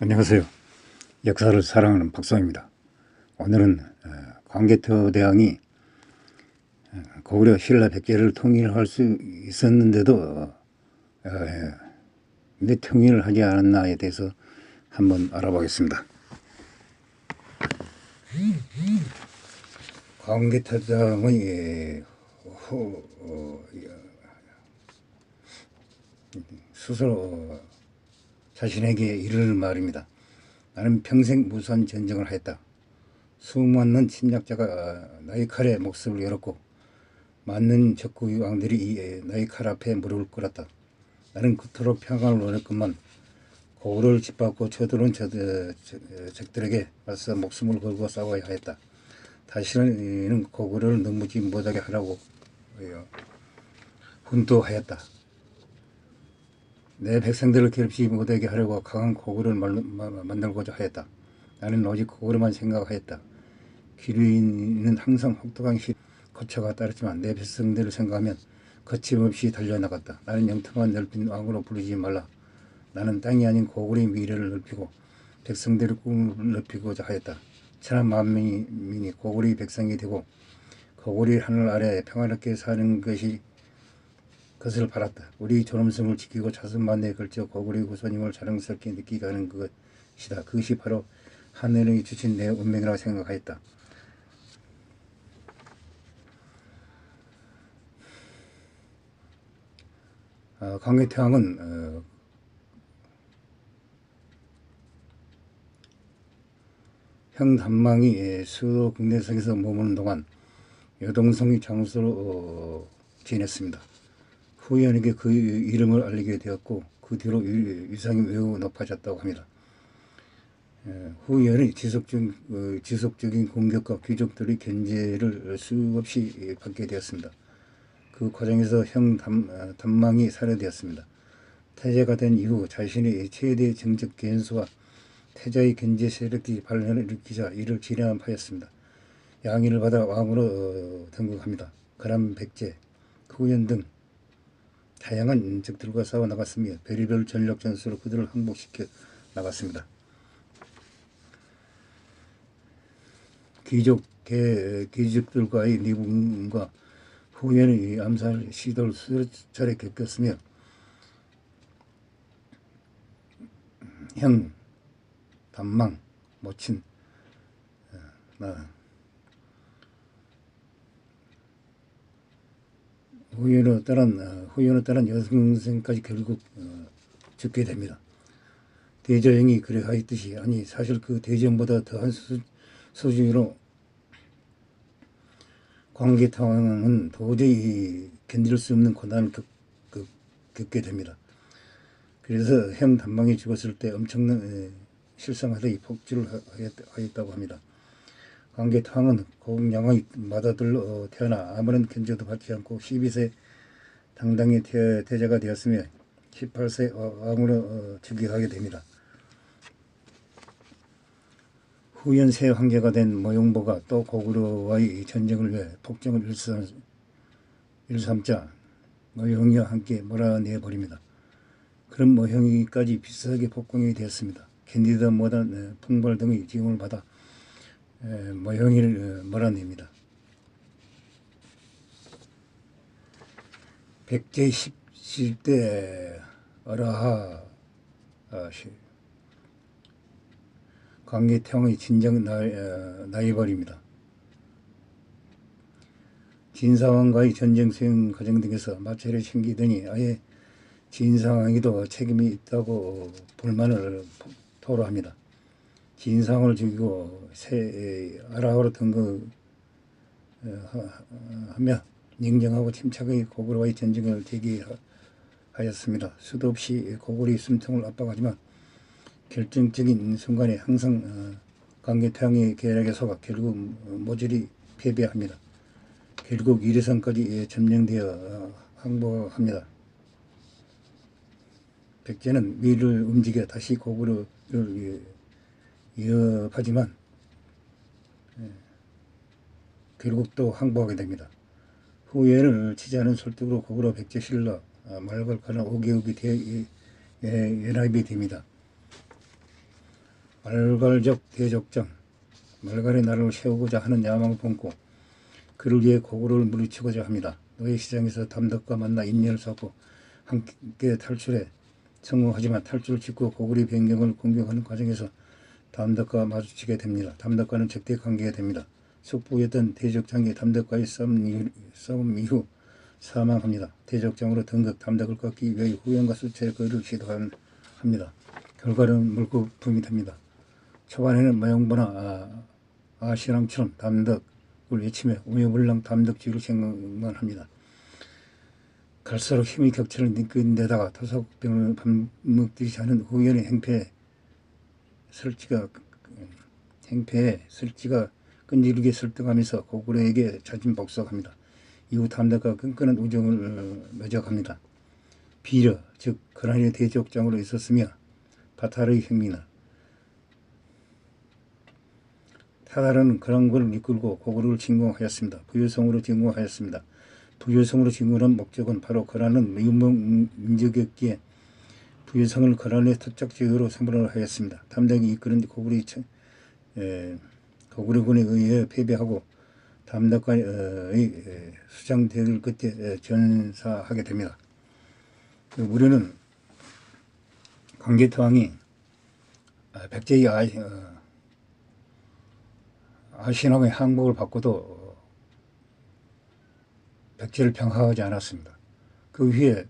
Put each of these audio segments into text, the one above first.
안녕하세요. 역사를 사랑하는 박성입니다. 오늘은 어, 광개토 대왕이 어, 고구려 신라 백제를 통일할 수 있었는데도 어, 예, 근데 통일을 하지 않았나에 대해서 한번 알아보겠습니다. 광개토 대왕의 어, 스스로 자신에게 이르는 말입니다. 나는 평생 무수한 전쟁을 하였다. 수많은 침략자가 나의 칼에 목숨을 열었고 많은 적국 왕들이 나의 칼 앞에 무릎을 꿇었다. 나는 그토록 평안을 원했건만 고구려를 짓밟고 쳐들어온 적들에게 맞서 목숨을 걸고 싸워야 하였다. 다시는 고구려를 넘무지 못하게 하라고 훈도하였다. 내 백성들을 괴롭히지 못하게 하려고 강한 고구려를 만들고자 하였다. 나는 오직 고구려만 생각하였다. 기류인은 항상 혹독한 시 거처가 따르지만 내 백성들을 생각하면 거침없이 달려나갔다. 나는 영토만 넓힌 왕으로 부르지 말라. 나는 땅이 아닌 고구려의 미래를 넓히고 백성들의 꿈을 넓히고자 하였다. 천한 만민이 고구려의 백성이 되고 고구려의 하늘 아래 평화롭게 사는 것이 것을 바랐다. 우리 존엄성을 지키고 자선만대에 걸쳐 고구려 후손임을 자랑스럽게 느끼게 하는 것이다. 그것이 바로 하늘이 주신 내 운명이라고 생각하였다. 어, 광개태왕은 어, 형 단망이 수도 국내성에서 머무는 동안 여동성이 장수로 어, 지냈습니다. 후연에게 그 이름을 알리게 되었고 그 뒤로 위상이 매우 높아졌다고 합니다. 예, 후연이 지속적인, 어, 지속적인 공격과 귀족들의 견제를 수없이 받게 되었습니다. 그 과정에서 형 담, 어, 담망이 살해되었습니다. 태제가 된 이후 자신의 최대 정적 개연수와 태자의 견제 세력들이 반란을 일으키자 이를 진압하였습니다. 양의를 받아 왕으로 어, 등극합니다. 그람 백제, 후연 등 다양한 인적들과 싸워 나갔으며 별의별 전력 전술로 그들을 항복시켜 나갔습니다. 귀족 개, 귀족들과의 미분과 후에는 암살 시도를 수차례 겪었으며 형, 반망, 모친, 어, 나 후연에 따른 어, 후연에 따른 여성생까지 결국 어, 죽게 됩니다. 대저형이 그래 하였듯이 아니 사실 그 대전보다 더한 수, 수준으로 광개탕은 도저히 견딜 수 없는 고난을 겪, 겪, 겪게 됩니다. 그래서 형 단방이 죽었을 때 엄청난 실상하더니 폭주를 하였다고 합니다. 관계탕은 공양의 맏아들로 태어나 아무런 견제도 받지 않고 12세 당당히 태 자가 되었으며 18세 왕으로 즉위하게 됩니다. 후연 세 황제가 된 모용보가 또 고구려와의 전쟁을 위해 폭정을 일삼, 일삼자 모형이와 함께 몰아내버립니다. 그런 모형이까지 비슷하게 폭공이 되었습니다. 캔디드 못한 풍벌 등의 지원을 받아 모형을 어, 몰아냅니다. 백제 17대 어라하 아, 광개태왕의 진정 어, 나이벌입니다. 진사왕과의 전쟁 수행 과정 등에서 마찰이 생기더니 아예 진사왕에도 책임이 있다고 불만을 토로합니다. 진상을 죽이고 새 아라하로 등극하며 냉정하고 침착하게 고구려와의 전쟁을 제기하였습니다. 수도 없이 고구려의 숨통을 압박하지만 결정적인 순간에 항상 어, 강계태양의 계략에 속아 결국 모조리 패배합니다. 결국 이래선까지 점령되어 어, 항복합니다. 백제는 미를 움직여 다시 고구려를 위협하지만 예, 결국 또 항복하게 됩니다. 후예를 치지 않은 설득으로 고구려 백제 신라 아, 말걸카나 오개옥이 대, 예, 연합이 됩니다. 말갈적 대적장 말갈의 나라를 세우고자 하는 야망을 품고 그를 위해 고구려를 물리치고자 합니다. 노예 시장에서 담덕과 만나 인연을 쌓고 함께 탈출해 성공하지만 탈출을 짓고 고구려 변경을 공격하는 과정에서 담덕과 마주치게 됩니다. 담덕과는 적대 관계가 됩니다. 숙부였던 대적장이 담덕과의 싸움 이후, 사망합니다. 대적장으로 등극 담덕을 꺾기 위해 후연과 수차례 거리를 시도합니다. 결과는 물거품이 됩니다. 초반에는 마용보나 아, 아시랑처럼 담덕을 외치며 우여물랑 담덕지로 생각만 합니다. 갈수록 힘의 격차를 느끼는 데다가 토사국병을 밥먹듯이 하는 후연의 행패에 설지가 행패에 설지가 끈질기게 설득하면서 고구려에게 자진 복속합니다. 이후 담덕과 끈끈한 우정을 어, 맺어갑니다. 비려 즉 거란의 대적장으로 있었으며 바탈의 타다르는 그런 걸 이끌고 고구려를 진공하였습니다. 부유성으로 진공하였습니다. 부유성으로 진공한 목적은 바로 거란은 유명 민족이었기에 부 유성을 거란의 토착지으로 선물을 하였습니다. 담당이 이끄는 고구려 고구려군에 의해 패배하고 담덕과의 수장 대결 끝에 전사하게 됩니다. 그 우리는 광개토왕이 백제의 아, 어, 아신왕의 항복을 받고도 백제를 평화하지 않았습니다. 그 후에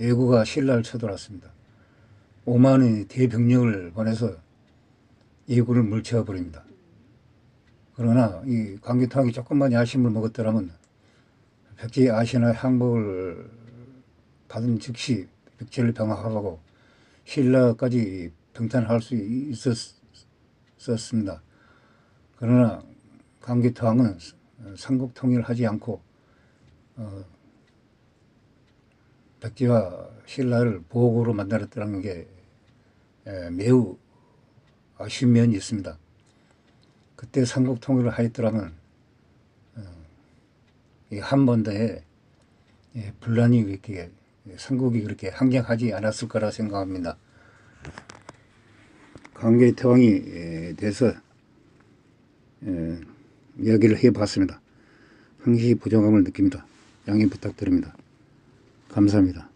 예구가 신라를 쳐들어왔습니다. 5만의 대병력을 보내서 예구를 물쳐와 버립니다. 그러나 이 광개토왕이 조금만 야심을 먹었더라면 백제의 아신왕의 항복을 받은 즉시 백제를 병합하고 신라까지 평탄할 수 있었습니다. 그러나 강기토왕은 삼국 통일하지 않고 어, 백제와 신라를 보국으로 만들었다는 게 에, 매우 아쉬운 면이 있습니다. 그때 삼국 통일을 하였더라면 어, 이 한반도에 예, 분란이 이렇게 삼국이 그렇게 항쟁하지 않았을 거라 생각합니다. 강계태왕에 대해서 에, 이야기를 해봤습니다. 항시 부정감을 느낍니다. 양해 부탁드립니다. 감사합니다.